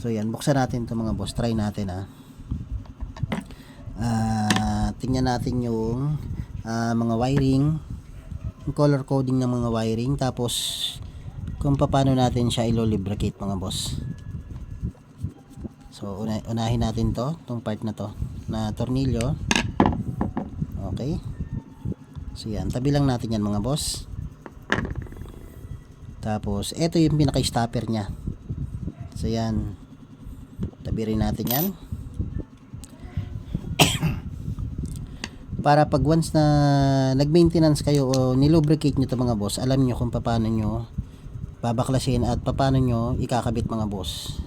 So yan, buksan natin to mga boss. Try natin ah. Ah, tingnan natin yung ah, mga wiring, yung color coding ng mga wiring tapos kung paano natin siya ilo-lubricate mga boss. So una unahin natin to, tong part na to na tornilyo. Okay. So yan, tabi lang natin yan mga boss. Tapos ito yung pinaka-stopper niya. So yan. Tabi rin natin yan. Para pag once na nag-maintenance kayo o nilubricate nyo to mga boss, alam nyo kung paano nyo babaklasin at paano nyo ikakabit mga boss.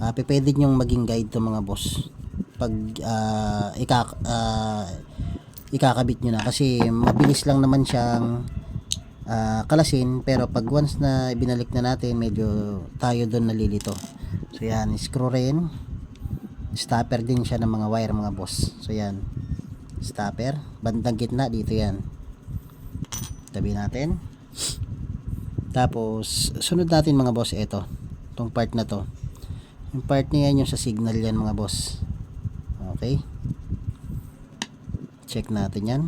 Uh, pwede nyong maging guide to mga boss. Pag ah, ikak ah, ikakabit nyo na kasi mabilis lang naman siyang ah, kalasin pero pag once na binalik na natin medyo tayo doon nalilito so yan screw rin. Stopper din siya ng mga wire mga boss. So yan. Stopper. Bandang gitna dito yan. Tabi natin. Tapos sunod natin mga boss ito tong part na to. Yung part na yan yung sa signal yan mga boss. Okay. Check natin yan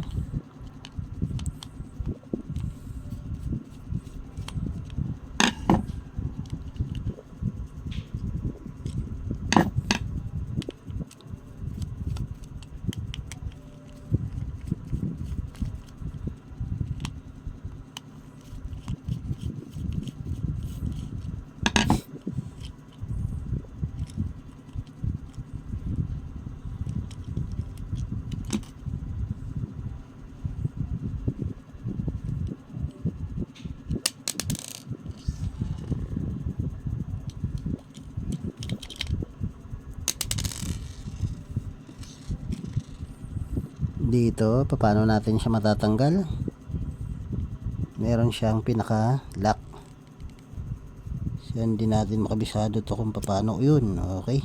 dito paano natin siya matatanggal? Meron siyang pinaka lock so hindi natin makabisado to kung paano yun. Okay.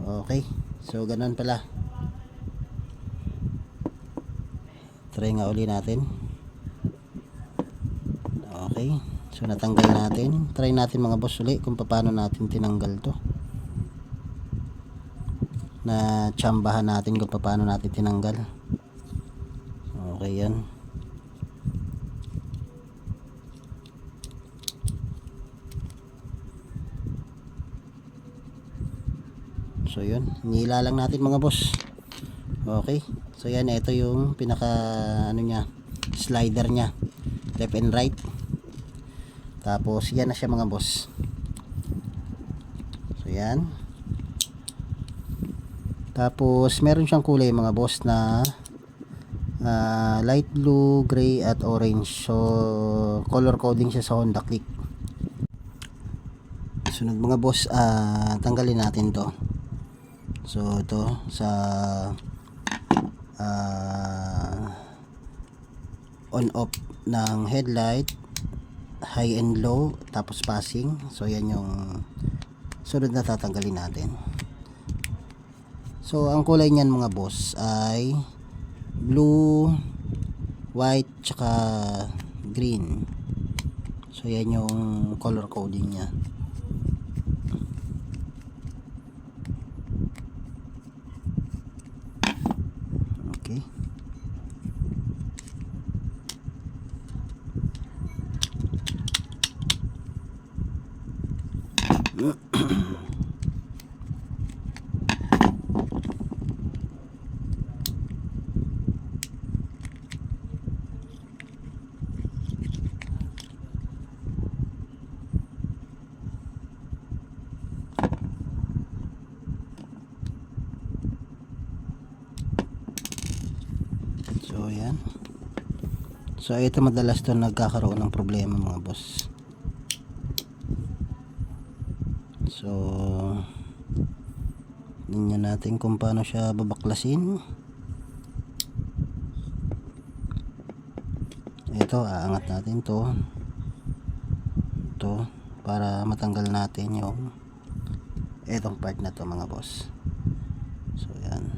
Okay. So ganun pala. Try nga uli natin. Okay. So natanggal natin. Try natin mga boss uli kung paano natin tinanggal to na tsambahan natin kung paano natin tinanggal. Okay yan. So yun. Nila lang natin mga boss. Okay. So yan. Ito yung pinaka ano nya slider nya left and right. Tapos yan na siya mga boss. So yan tapos, meron siyang kulay mga boss na ah, light blue, gray, at orange. So, color coding siya sa Honda Click. Sunod mga boss, ah, tanggalin natin to. So, ito sa ah, on-off ng headlight, high and low, tapos passing. So, yan yung sunod na tatanggalin natin. So, ang kulay niyan mga boss ay blue, white, tsaka green. So, yan yung color coding niya. Okay. So, yan. So, ito madalas to nagkakaroon ng problema mga boss. So, tingnan natin kung paano siya babaklasin. Ito, aangat natin to. Ito, para matanggal natin yung etong part na to mga boss. So, yan.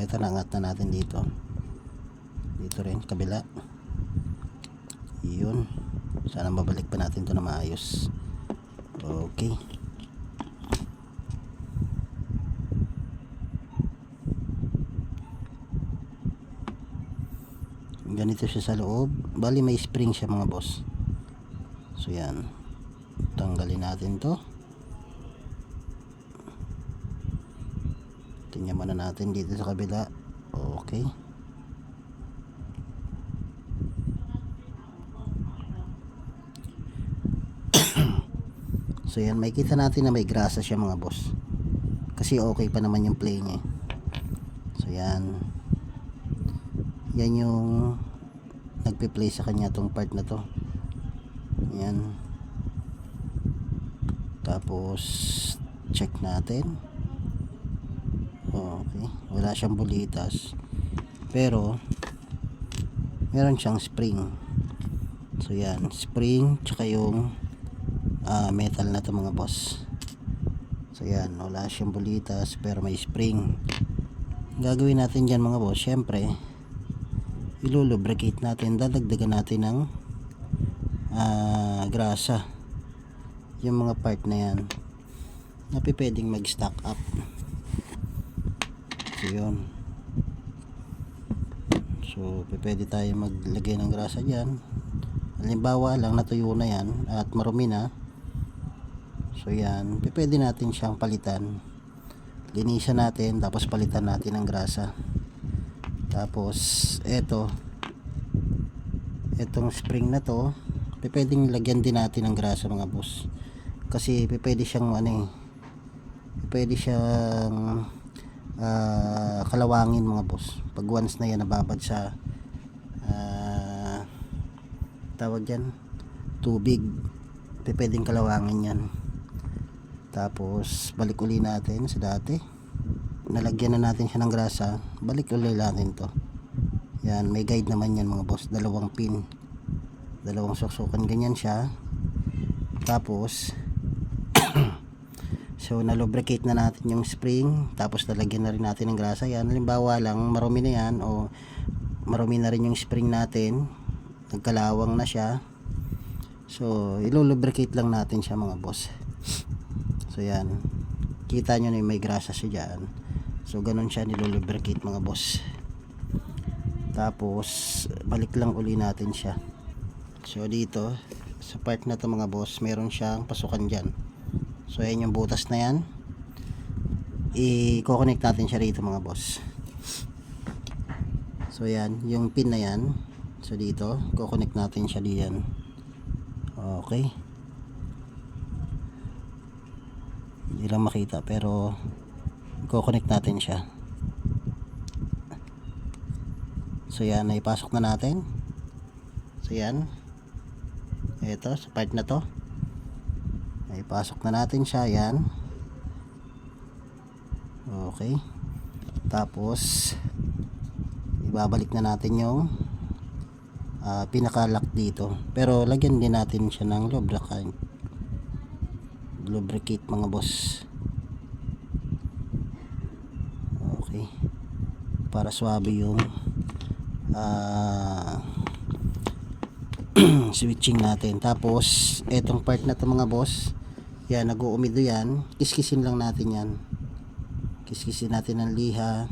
Ito, naangat na natin dito dito rin kabila. Yun. Sana mabalik pa natin to na maayos. Okay. Ganito siya sa loob. Bali may spring siya mga boss. So yan. Tanggalin natin to. Tingnan muna natin dito sa kabila. Okay. So yan, may kita natin na may grasa siya mga boss. Kasi okay pa naman yung play niya. So yan. Yan yung nagpe-play sa kanya tong part na to. Yan. Tapos check natin. Okay. Wala siyang bulitas. Pero meron siyang spring. So yan, spring tsaka yung ah, metal na to mga boss. So yan, wala siyang bulitas pero may spring. Gagawin natin dyan mga boss, syempre ilulubricate natin, dadagdagan natin ng ah, grasa. Yung mga part na yan na pwedeng mag-stack up. So yun. So pwede tayo maglagay ng grasa dyan. Halimbawa lang natuyo na yan at marumi na. So yan, pwede natin siyang palitan. Linisan natin tapos palitan natin ng grasa. Tapos eto etong spring na to, pwedeng lagyan din natin ng grasa mga boss. Kasi pwede siyang ano eh, pwede siyang ah, kalawangin mga boss. Pag once na yan nababad sa ah, tawag dyan tubig pwedeng kalawangin yan tapos balik uli natin sa dati. Nalagyan na natin siya ng grasa. Balik uli natin to. Yan may guide naman yan mga boss. Dalawang pin. Dalawang suksukan. Ganyan siya. Tapos so nalubricate na natin yung spring. Tapos nalagyan na rin natin ng grasa. Yan halimbawa lang marumi na yan o marumi na rin yung spring natin. Nagkalawang na siya. So ilulubricate lang natin siya mga boss so yan. Kita nyo na may grasa siya dyan. So ganun siya nilulubricate mga boss. Tapos balik lang uli natin siya. So dito sa part na to mga boss meron siyang pasukan dyan. So yan yung butas na yan. I-connect natin siya rito mga boss. So yan. Yung pin na yan. So dito connect natin siya diyan. Okay hindi lang makita pero i-connect natin siya. So yan naipasok na natin. So yan. Ito sa part na to. Naipasok na natin siya yan. Okay. Tapos ibabalik na natin yung ah, pinaka-lock dito. Pero lagyan din natin siya ng lubricant lubricate mga boss. Okay. Para swabe yung ah, switching natin. Tapos etong part na to mga boss. Yan nag-uumido yan. Kiskisin lang natin yan. Kiskisin natin ng liha.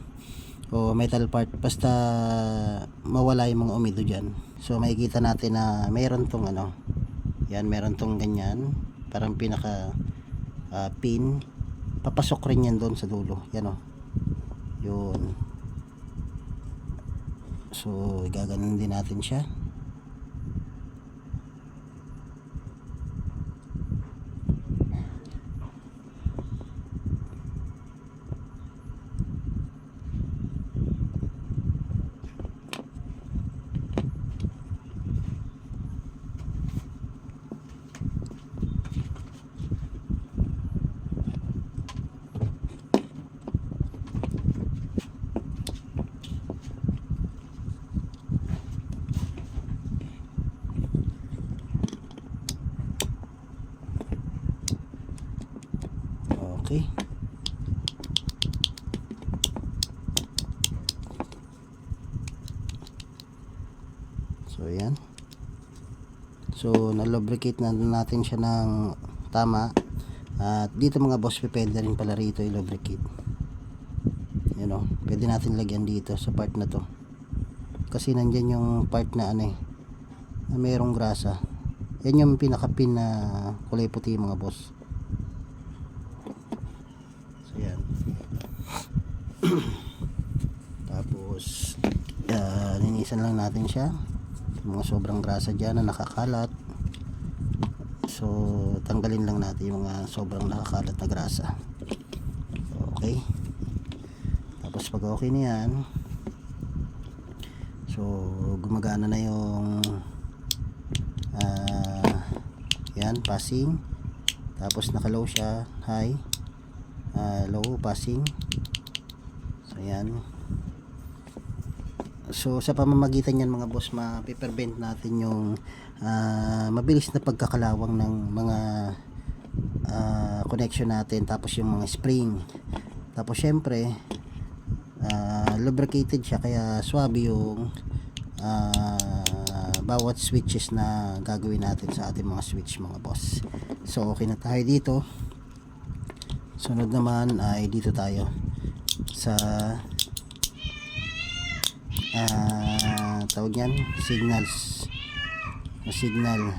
O metal part. Basta mawala yung mga umido dyan. So makikita natin na meron tong ano. Yan meron tong ganyan. Parang pinaka ah, pin. Papasok rin yan doon sa dulo. Yan o yun. So gaganon din natin siya okay so yan so nalubricate na natin siya ng tama. At dito mga boss pwede rin pala rito i-lubricate. Yun o pwede natin lagyan dito sa part na to. Kasi nandyan yung part na ano eh na merong grasa. Yan yung pinaka-pin na kulay puti mga boss so yan tapos uh, linisan lang natin siya. Yung mga sobrang grasa dyan na nakakalat. So tanggalin lang natin yung mga sobrang nakakalat na grasa. Okay. Tapos pag okay na yan so gumagana na yung ah yan passing. Tapos naka low siya. High ah, low passing. So yan so sa pamamagitan yan mga boss mapiprevent natin yung ah, mabilis na pagkakalawang ng mga ah, connection natin. Tapos yung mga spring. Tapos syempre ah, lubricated siya kaya swabe yung ah, bawat switches na gagawin natin sa ating mga switch mga boss. So okay na tayo dito. Sunod naman ay dito tayo sa ah tawag yan signals. Na signal